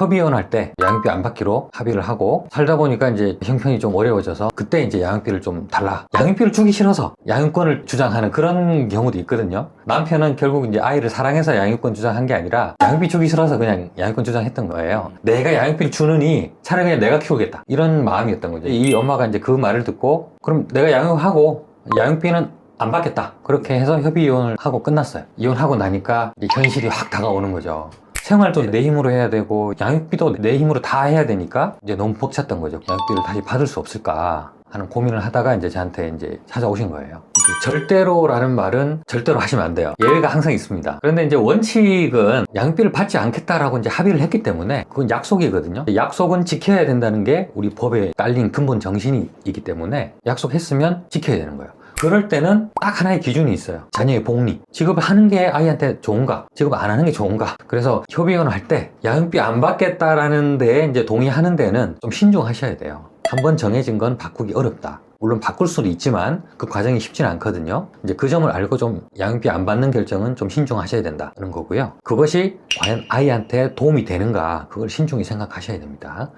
협의원 할때 양육비 안 받기로 합의를 하고 살다 보니까 이제 형편이 좀 어려워져서 그때 이제 양육비를 좀 달라. 양육비를 주기 싫어서 양육권을 주장하는 그런 경우도 있거든요. 남편은 결국 이제 아이를 사랑해서 양육권 주장한 게 아니라 양육비 주기 싫어서 그냥 양육권 주장했던 거예요. 내가 양육비를 주느니 차라리 그냥 내가 키우겠다. 이런 마음이었던 거죠. 이 엄마가 이제 그 말을 듣고 그럼 내가 양육하고 양육비는 안 받겠다. 그렇게 해서 협의 이혼을 하고 끝났어요. 이혼하고 나니까 현실이 확 다가오는 거죠. 생활도 내 힘으로 해야 되고 양육비도 내 힘으로 다 해야 되니까 이제 너무 벅찼던 거죠. 양육비를 다시 받을 수 없을까 하는 고민을 하다가 이제 저한테 이제 찾아오신 거예요. 이제 절대로라는 말은 절대로 하시면 안 돼요. 예외가 항상 있습니다. 그런데 이제 원칙은 양육비를 받지 않겠다라고 이제 합의를 했기 때문에 그건 약속이거든요. 약속은 지켜야 된다는 게 우리 법에 깔린 근본 정신이기 때문에 약속했으면 지켜야 되는 거예요. 그럴 때는 딱 하나의 기준이 있어요. 자녀의 복리. 지급을 하는 게 아이한테 좋은가? 지급 안 하는 게 좋은가? 그래서 협의원을 할때 양육비 안 받겠다라는 데에 이제 동의하는 데는 좀 신중하셔야 돼요. 한번 정해진 건 바꾸기 어렵다. 물론 바꿀 수도 있지만 그 과정이 쉽지는 않거든요. 이제 그 점을 알고 좀 양육비 안 받는 결정은 좀 신중하셔야 된다는 거고요. 그것이 과연 아이한테 도움이 되는가 그걸 신중히 생각하셔야 됩니다.